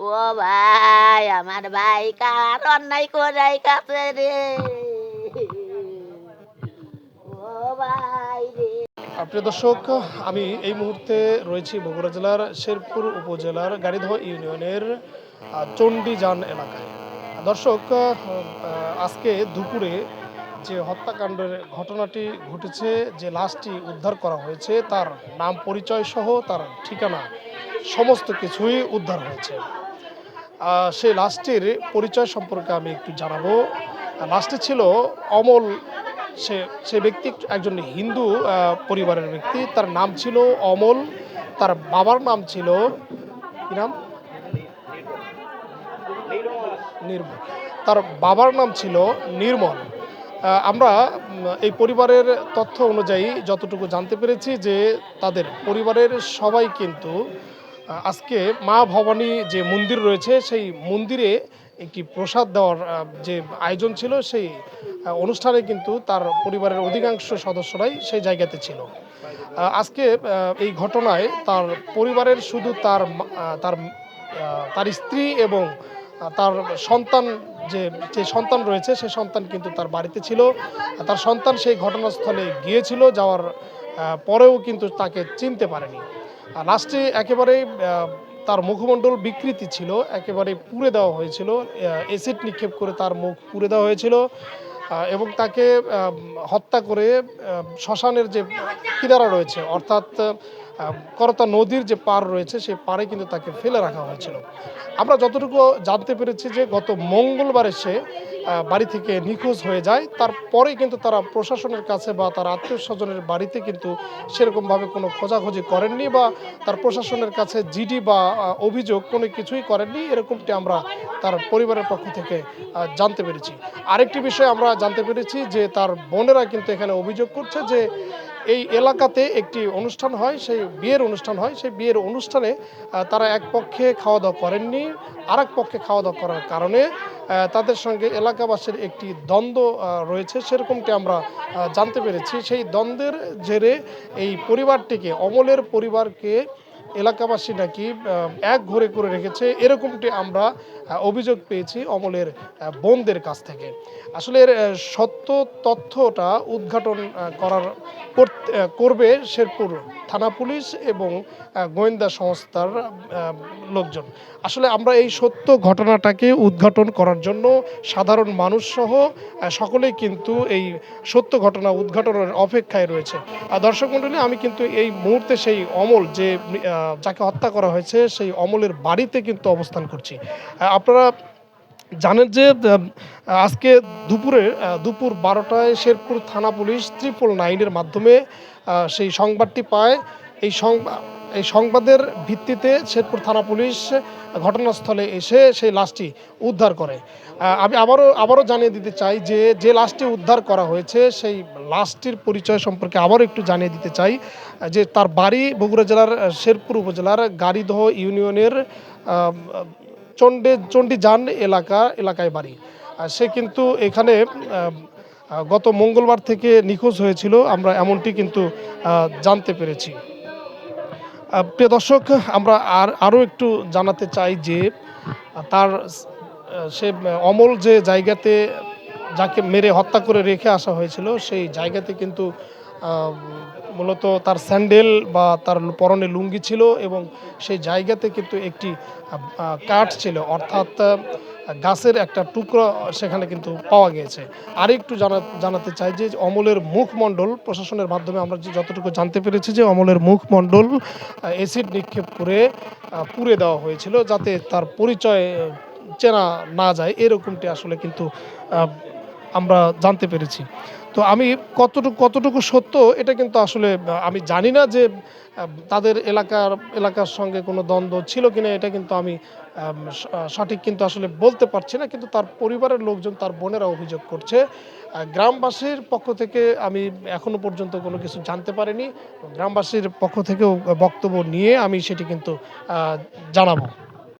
ও ভাই আমার ভাই কার অন্যায় করে কাছে রে? প্রিয় দর্শক আমি এই মুহূর্তে রয়েছি বগুড়া জেলার শেরপুর উপজেলার গাড়িধোয়া ইউনিয়নের আহ, চণ্ডীযান এলাকায়। দর্শক আজকে দুপুরে যে হত্যাকাণ্ডের ঘটনাটি ঘটেছে যে লাশটি উদ্ধার করা হয়েছে তার নাম পরিচয় সহ তার ঠিকানা সমস্ত কিছুই উদ্ধার হয়েছে। সেই লাশটির পরিচয় সম্পর্কে আমি একটু জানাব। লাশটি ছিল অমল, সে সে ব্যক্তি একজন হিন্দু পরিবারের ব্যক্তি। তার নাম ছিল অমল, তার বাবার নাম ছিল কি নাম? নির্মল। তার বাবার নাম ছিল নির্মল। আমরা এই পরিবারের তথ্য অনুযায়ী যতটুকু জানতে পেরেছি যে তাদের পরিবারের সবাই কিন্তু আজকে মা ভবানী যে মন্দির রয়েছে, সেই মন্দিরে একটি প্রসাদ দেওয়ার যে আয়োজন ছিল, সেই অনুষ্ঠানে কিন্তু তার পরিবারের অধিকাংশ সদস্যরাই সেই জায়গাতে ছিল। আজকে এই ঘটনায় তার পরিবারের শুধু তার তার তার স্ত্রী এবং তার সন্তান যে যে সন্তান রয়েছে সেই সন্তান কিন্তু তার বাড়িতে ছিল। তার সন্তান সেই ঘটনাস্থলে গিয়েছিল, যাওয়ার পরেও কিন্তু তাকে চিনতে পারেনি। লাস্টে একেবারে তার মুখমণ্ডল বিকৃতি ছিল একেবারে পুড়ে দেওয়া হয়েছিল এসিড নিক্ষেপ করে তার মুখ পুড়ে দেওয়া হয়েছিল এবং তাকে হত্যা করে শ্মশানের যে কিনারা রয়েছে, অর্থাৎ করতা নদীর যে পার রয়েছে সেই পারে কিন্তু তাকে ফেলে রাখা হয়েছিল। আমরা যতটুকু জানতে পেরেছি যে গত মঙ্গলবারে সে আহ, বাড়ি থেকে নিখোঁজ হয়ে যায়। তারপরে কিন্তু তারা প্রশাসনের কাছে বা তার আত্মীয় স্বজনের বাড়িতে কিন্তু সেরকমভাবে কোনো খোঁজাখুঁজি করেননি বা তার প্রশাসনের কাছে জিডি বা অভিযোগ কোনো কিছুই করেননি। এরকমটি আমরা তার পরিবারের পক্ষ থেকে জানতে পেরেছি। আরেকটি বিষয় আমরা জানতে পেরেছি যে তার বোনেরা কিন্তু এখানে অভিযোগ করছে যে এই এলাকাতে একটি অনুষ্ঠান হয়, সেই বিয়ের অনুষ্ঠান হয়। সেই বিয়ের অনুষ্ঠানে তারা এক পক্ষে খাওয়া দাওয়া করেননি আর এক পক্ষে খাওয়া দাওয়া করার কারণে তাদের সঙ্গে এলাকাবাসীর একটি দ্বন্দ্ব রয়েছে। সেরকমটি আমরা জানতে পেরেছি। সেই দ্বন্দ্বের জেরে এই পরিবারটিকে, অমলের পরিবারকে এলাকাবাসী নাকি এক ঘরে করে রেখেছে, এরকমটি আমরা অভিযোগ পেয়েছি অমলের বোনদের কাছ থেকে। আসলে এর সত্য তথ্যটা উদ্ঘাটন করার করবে শেরপুর থানা পুলিশ এবং গোয়েন্দা সংস্থার লোকজন। আসলে আমরা এই সত্য ঘটনাটাকে উদ্ঘাটন করার জন্য সাধারণ মানুষ সহ সকলেই কিন্তু এই সত্য ঘটনা উদ্ঘাটনের অপেক্ষায় রয়েছে। আর দর্শক মণ্ডলী, আমি কিন্তু এই মুহূর্তে সেই অমল যে যাকে হত্যা করা হয়েছে, সেই অমলের বাড়িতে কিন্তু অবস্থান করছি। আপনারা জানেন যে আজকে দুপুরে দুপুর বারোটায় শেরপুর থানা পুলিশ ত্রিপল নাইনের মাধ্যমে সেই সংবাদটি পায়। এই সংবাদ এই সংবাদের ভিত্তিতে শেরপুর থানা পুলিশ ঘটনাস্থলে এসে সেই লাশটি উদ্ধার করে। আমি আবারও আবারও জানিয়ে দিতে চাই যে যে লাশটি উদ্ধার করা হয়েছে, সেই লাশটির পরিচয় সম্পর্কে আবারও একটু জানিয়ে দিতে চাই যে, তার বাড়ি বগুড়া জেলার শেরপুর উপজেলার গাড়িদহ ইউনিয়নের চণ্ডে, চণ্ডীযান এলাকা, এলাকায় বাড়ি। সে কিন্তু এখানে গত মঙ্গলবার থেকে নিখোঁজ হয়েছিল, আমরা এমনটি কিন্তু জানতে পেরেছি। প্রিয় দর্শক, আমরা আর আরও একটু জানাতে চাই যে তার সে অমল যে জায়গাতে যাকে মেরে হত্যা করে রেখে আসা হয়েছিল, সেই জায়গাতে কিন্তু মূলত তার স্যান্ডেল বা তার পরনে লুঙ্গি ছিল এবং সেই জায়গাতে কিন্তু একটি কাঠ ছিল। অর্থাৎ গাছের একটা টুকরো সেখানে কিন্তু পাওয়া গিয়েছে। আরেকটু জানা, জানাতে চাই যে অমলের মুখমণ্ডল প্রশাসনের মাধ্যমে আমরা যতটুকু জানতে পেরেছি যে অমলের মুখমণ্ডল অ্যাসিড নিক্ষেপ করে পুড়ে দেওয়া হয়েছিল যাতে তার পরিচয় চেনা না যায়। এরকমটি আসলে কিন্তু আমরা জানতে পেরেছি। তো আমি কতটুকু কতটুকু সত্য এটা কিন্তু আসলে, আমি জানি না যে তাদের এলাকার এলাকার সঙ্গে কোনো দ্বন্দ্ব ছিল কিনা, এটা কিন্তু আমি সঠিক কিন্তু আসলে বলতে পারছি না। কিন্তু তার পরিবারের লোকজন, তার বোনেরা অভিযোগ করছে। গ্রামবাসীর পক্ষ থেকে আমি এখনও পর্যন্ত কোনো কিছু জানতে পারিনি। গ্রামবাসীর পক্ষ থেকেও বক্তব্য নিয়ে আমি সেটি কিন্তু জানাব।